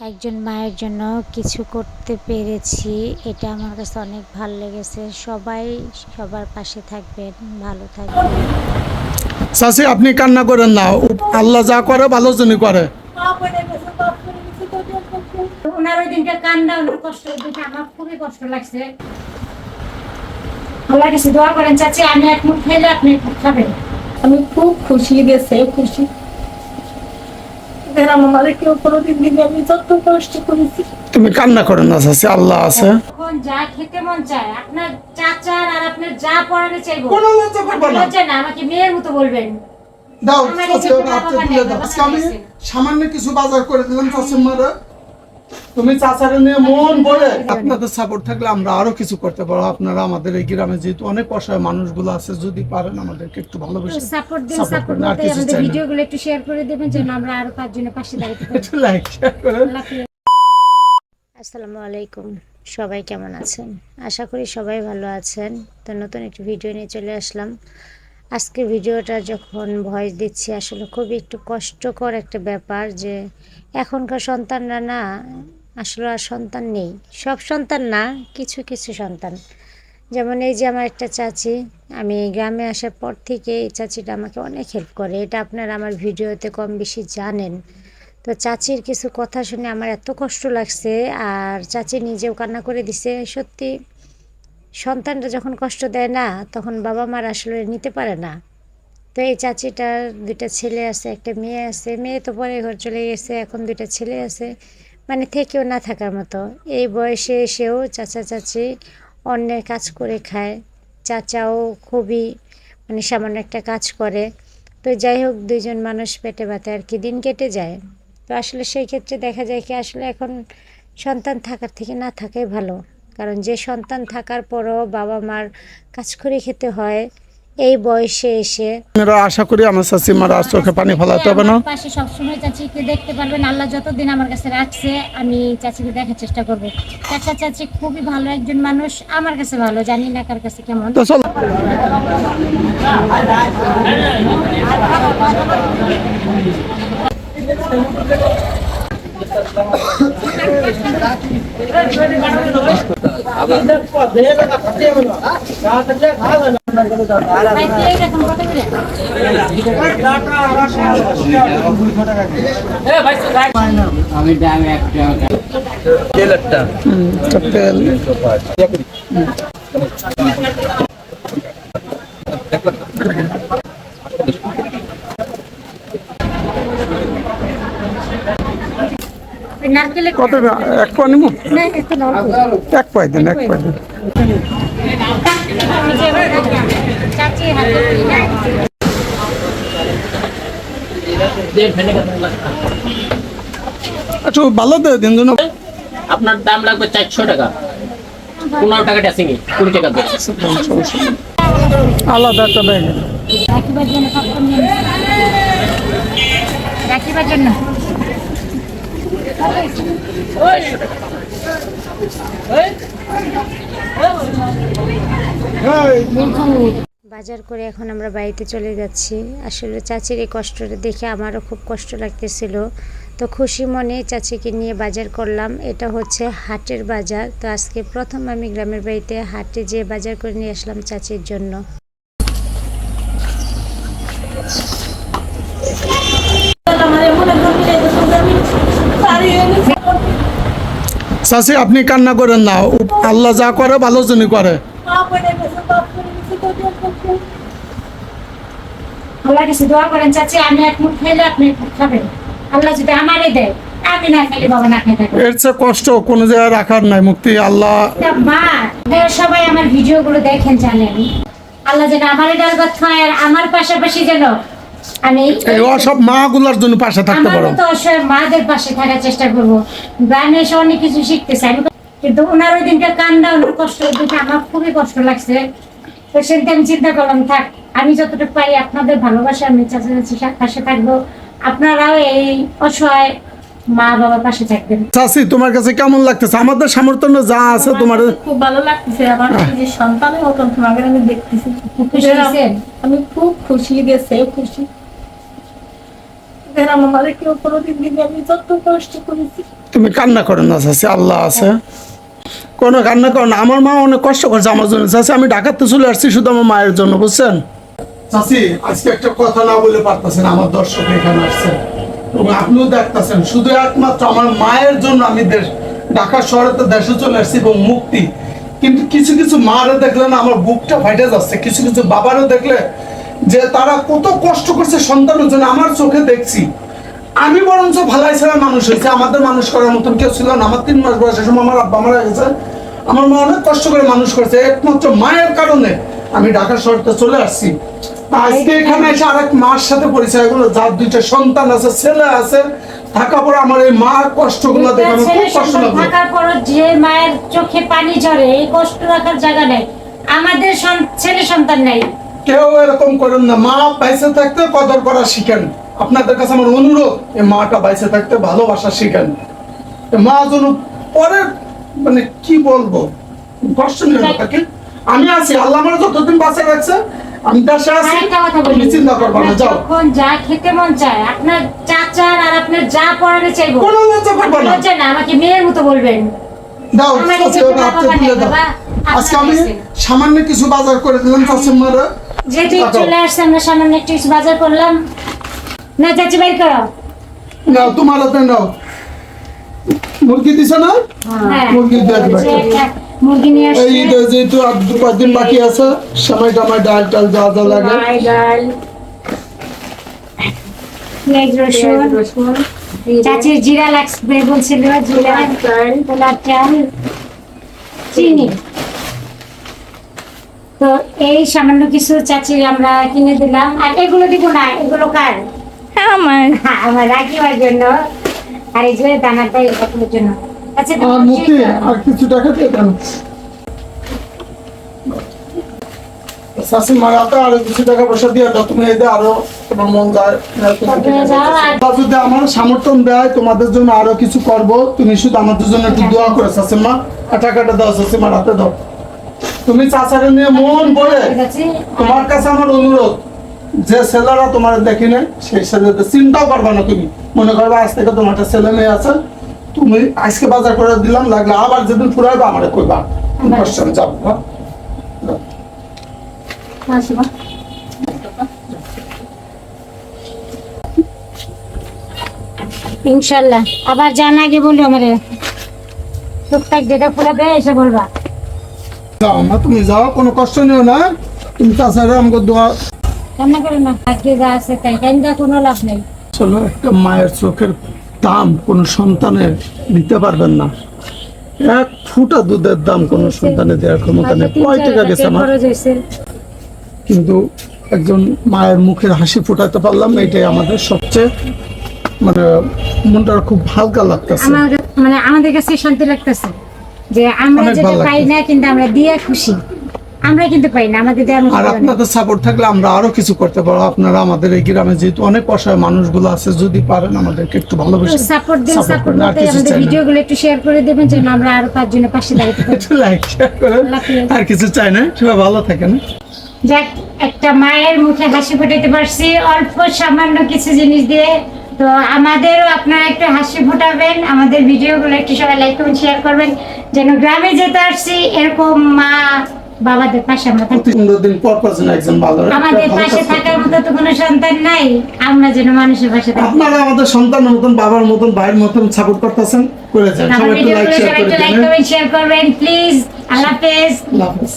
একজন মায়ের জন্য কিছু করতে পেরেছি এটা আমার কাছে অনেক ভালো লেগেছে। সবাই সবার পাশে থাকবেন ভালো থাকবেন। চাষি আপনি কান্না করেন না। আল্লাহ যা করে ভালো জন্য করে। ওনার ওই দিনটা কান্না ওনার কষ্ট দেখে আমার খুবই কষ্ট লাগছে। আল্লাহ কাছে দোয়া করেন চাচি আমি এক মুখ খাইলে আপনি খাবেন। আমি খুব খুশি গেছে খুশি। এরা আমার কেউ কোনোদিন দিনে আমি যত কষ্ট করেছি। তুমি কান্না করেন না আল্লাহ আছে। যা খেতে মন চায় আপনার চাচার আর আপনার যা পড়াবে চাইব কোনো লজ্জা করবে না। লজ্জা না আমাকে মেয়ের মতো বলবেন। দাও চাচি দাও। আজকে আমি সামান্য কিছু বাজার করে দিলাম চাষির মারা। তুমি চাচারে নিয়ে মন বলে। আপনাদের সাপোর্ট থাকলে আমরা আরও কিছু করতে পারব। আপনারা আমাদের এই গ্রামে যেহেতু অনেক অসহায় মানুষগুলো আছে যদি পারেন আমাদেরকে একটু ভালোবেসে সাপোর্ট দিন সাপোর্ট আর কিছু চাই। ভিডিওগুলো একটু শেয়ার করে দেবেন যেন আমরা আরও পাঁচজনের পাশে দাঁড়াতে পারি। একটু লাইক শেয়ার করেন। আসসালামু আলাইকুম। সবাই কেমন আছেন? আশা করি সবাই ভালো আছেন। তো নতুন একটি ভিডিও নিয়ে চলে আসলাম। আজকে ভিডিওটা যখন ভয়েস দিচ্ছি আসলে খুবই একটু কষ্টকর একটা ব্যাপার যে এখনকার সন্তানরা না আসলে আর সন্তান নেই। সব সন্তান না, কিছু কিছু সন্তান। যেমন এই যে আমার একটা চাচি, আমি গ্রামে আসার পর থেকে এই চাচিটা আমাকে অনেক হেল্প করে। এটা আপনারা আমার ভিডিওতে কম বেশি জানেন। তো চাচির কিছু কথা শুনে আমার এত কষ্ট লাগছে, আর চাচি নিজেও কান্না করে দিছে। সত্যি, সন্তানরা যখন কষ্ট দেয় না, তখন বাবা মার আসলে নিতে পারে না। তো এই চাচিটার দুইটা ছেলে আছে, একটা মেয়ে আছে। মেয়ে তো পরে ঘর চলে গেছে, এখন দুইটা ছেলে আছে। মানে থেকেও না থাকার মতো। এই বয়সে এসেও চাচা, চাচি অন্যের কাজ করে খায়। চাচাও খুবই মানে সামান্য একটা কাজ করে। তো যাই হোক, দুইজন মানুষ পেটে ব্যথা আর কি, দিন কেটে যায়। তো আসলে সেই ক্ষেত্রে দেখা যায় কি, আসলে এখন সন্তান থাকার থেকে না থাকাই ভালো। কারণ যে সন্তান থাকার পরও বাবা মার কাজ করে খেতে হয় এই বয়সে এসে আমরা আশা করি আমার চাষি মারা আর চোখে পানি ফেলাতে হবে না। পাশে সবসময় চাচিকে দেখতে পারবেন। আল্লাহ যতদিন আমার কাছে রাখছে আমি চাচিকে দেখার চেষ্টা করব। চাচা চাচি খুবই ভালো একজন মানুষ। আমার কাছে ভালো জানি না কার কাছে কেমন। তো চল। আমি দামে তেল কত এক পা নিবো। এক পাই দিন এক পাই দিন। একটু ভালো দিন যেন আপনার দাম লাগবে চারশো টাকা। পনেরো টাকা ড্রেসিং কুড়ি টাকা আলাদা একটা ব্যাগ রাখিবার জন্য জন্য। বাজার করে এখন আমরা বাড়িতে চলে যাচ্ছি। আসলে চাচির এই কষ্টটা দেখে আমারও খুব কষ্ট লাগতেছিল। তো খুশি মনে চাচিকে নিয়ে বাজার করলাম। এটা হচ্ছে হাটের বাজার। তো আজকে প্রথম আমি গ্রামের বাড়িতে হাটে যেয়ে বাজার করে নিয়ে আসলাম চাচির জন্য। চাষি আপনি কান্না করেন না। আল্লাহ যা করে ভালো জন্য করে। আল্লাহ কাছে দোয়া করেন চাচি আমি এক মুখ খাইলে আপনি এক মুখ খাবেন। আল্লাহ যদি আমারই দেয় আমি না খাইলে বাবা না খাই এর চেয়ে কষ্ট কোনো জায়গায় রাখার নাই মুক্তি আল্লাহ। মা আপনারা সবাই আমার ভিডিওগুলো দেখেন জানেন। আল্লাহ যেন আমার ডাল খায় আর আমার পাশাপাশি যেন আমি এই অসব মা জন্য পাশে থাকতে অসহায় মাদের পাশে থাকার চেষ্টা করব। গানে এসে অনেক কিছু শিখতেছে আমি কিন্তু ওনার ওই দিনটা কান্দা ওনার কষ্ট আমার খুবই কষ্ট লাগছে। তো সেদিন আমি চিন্তা করলাম থাক আমি যতটুকু পারি আপনাদের ভালোবাসা আমি চাচাচাচি পাশে থাকব। আপনারাও এই অসহায় মা বাবার পাশে থাকবেন। চাষি তোমার কাছে কেমন লাগতেছে? আমাদের সামর্থ্য যা আছে তোমার খুব ভালো লাগতেছে। আমার নিজের সন্তানের মতন তোমাকে আমি দেখতেছি। খুব খুশি আমি খুব খুশি গেছে খুশি। আমারে কেউ কোনোদিন দিনে আমি যত কষ্ট করেছি। তুমি কান্না করো না চাচি আল্লাহ আছে। কোনো কান্না করো না। আমার মা অনেক কষ্ট করছে আমার জন্য। চাচি আমি ঢাকাতে চলে আসছি শুধু আমার মায়ের জন্য বুঝছেন? চাচি, আজকে একটা কথা না বলে পারতেছেন, আমার দর্শক এখানে আসছে। এবং আপনিও দেখতেছেন, শুধু একমাত্র আমার মায়ের জন্য আমি দেশ ঢাকা শহরে তো দেশে চলে আসছি এবং মুক্তি। কিন্তু কিছু কিছু মারে দেখলে না আমার বুকটা ফাইটে যাচ্ছে, কিছু কিছু বাবারও দেখলে যে তারা কত কষ্ট করছে সন্তানের জন্য আমার চোখে দেখছি। আমি বরঞ্চ ভালাই ছেলে মানুষ হয়েছে, আমাদের মানুষ করার মতন কেউ ছিল না। আমার তিন মাস বয়সের সময় আমার আব্বা মারা গেছে। আমার মা অনেক কষ্ট করে মানুষ করেছে, একমাত্র মায়ের কারণে আমি ঢাকা শহরতে চলে আসছি। আজকে এখানে এসে আরেক মার সাথে পরিচয় হলো যার দুইটা সন্তান আছে ছেলে আছে। থাকা পরে আমার এই মা কষ্টগুলো দেখে আমার খুব কষ্ট থাকার পর যে মায়ের চোখে পানি ঝরে এই কষ্ট রাখার জায়গা নেই। আমাদের ছেলে সন্তান নেই। কেউ এরকম করেন না। মা বাইসে থাকতে কদর করা শিখেন। আপনাদের কাছে আমার অনুরোধ এই মাটা বাইসে থাকতে ভালোবাসা শিখেন। মা যেন পরে মানে কি বলব? কষ্ট নেই আমি আছি আল্লাহ আমার যতদিন বাঁচে রাখছে আমি দেশে আছি? আরেকটা কথা বলি। তুমি চিন্তা করবা না যাও। যখন যা খেতে মন চায় আপনার চাচার আর আপনার যা পড়ানো চাইব কোনো লজ্জা করবা না। লজ্জা না আমাকে মেয়ের মতো বলবেন। দাও আমার কাছে চাচি, ওটা বাবা হাতে তুলে নাই, দাও। বাবা, আজকে আমি সামান্য কিছু বাজার করে দিলাম যেহেতু। চলে আসছে আমরা সামান্য একটু বাজার করলাম। না চাচি করো। তোমার হাতে নাও। মুরগি দিছে না? হ্যাঁ। মুরগি এই যেহেতু আর দু পাঁচ দিন বাকি আছে সময় টমায় ডাল টাল যা যা লাগে। মাই ডাল। পেঁয়াজ রসুন। চাচির জিরা লাগবে বলছিল জিরা পোলার চাল। চিনি। তো এই সামান্য কিছু চাচি আমরা কিনে দিলাম। আর এগুলো দিব না এগুলো কার? আমার। হ্যাঁ, আমার রাখিবার জন্য। আর এই যে দানাটা এগুলোর জন্য। আচ্ছা আর মুক্তি আর কিছু টাকা দিয়ে দেন মারাতে আরও কিছু টাকা পয়সা দিয়ে দাও তুমি আরও তোমার মন যায়। যদি আমার সমর্থন দেয় তোমাদের জন্য আরও কিছু করব তুমি শুধু আমাদের জন্য একটু দোয়া করে শাশিমা আর টাকাটা দাও শাশিমার হাতে দাও। তুমি চাচারে নিয়ে মন বলে তোমার কাছে আমার অনুরোধ। যে ছেলেরা তোমার দেখি না সেই ছেলেদের চিন্তাও করবা না তুমি। মনে করবে আজ থেকে তোমার একটা ছেলে মেয়ে আছে তুমি আজকে বাজার করে দিলাম লাগলে আবার যেদিন ফুরাইবে আমার কইবা কষ্ট নেই, যাও হ্যাঁ? ইনশাল্লাহ। আবার জান আগে বলি আমারে। টুকটাক যেটা ফুলাবে এসে বলবা। যাও মা তুমি যাও কোনো কষ্ট নিও না। তুমি চাচারে আমাকে দোয়া কান্না করে না? আজকে যা আছে তাই। কান্দা কোনো লাভ নেই? একটা মায়ের চোখের দাম কোনো সন্তানের দিতে পারবেন না। এক ফুটা দুধের দাম কোনো সন্তানের দেওয়ার ক্ষমতা নেই। কয় টাকা গেছে আমার? কিন্তু একজন মায়ের মুখের হাসি ফোটাতে পারলাম এটাই আমাদের সবচেয়ে মানে মনটা খুব হালকা লাগতেছে। মানে আমাদের কাছে শান্তি লাগতেছে যে আমরা যেটা পাই না কিন্তু আমরা দিয়ে খুশি। আমরা কিন্তু পাই না আমাদের আর আপনাদের সাপোর্ট থাকলে আমরা আরও কিছু করতে পারব। আপনারা আমাদের এই গ্রামে যেহেতু অনেক অসহায় মানুষগুলো আছে যদি পারেন আমাদেরকে একটু ভালোবেসে সাপোর্ট দিন সাপোর্ট করতে আমাদের ভিডিওগুলো একটু শেয়ার করে দেবেন যেন আমরা আরও পাঁচজনের পাশে দাঁড়াতে পারি। একটু লাইক শেয়ার করেন। আর কিছু চাই না সবাই ভালো থাকেন। যাক একটা মায়ের মুখে হাসি ফোটাতে পারছি অল্প সামান্য কিছু জিনিস দিয়ে। তো আমাদেরও আপনারা একটু হাসি ফোটাবেন আমাদের ভিডিওগুলো একটু সবাই লাইক করবেন শেয়ার করবেন যেন গ্রামে যেতে আসছি এরকম মা বাবাদের পাশে আমরা থাকি। দিন পর পর একজন ভালো আমাদের পাশে থাকার মতো তো কোনো সন্তান নাই। আমরা যেন মানুষের পাশে থাকি। আপনারা আমাদের সন্তানের মতন বাবার মতন ভাইয়ের মতন সাপোর্ট করতেছেন করে যান। সবাই একটু লাইক শেয়ার করে শেয়ার করবেন প্লিজ আল্লাহ হাফেজ। আল্লাহ হাফেজ।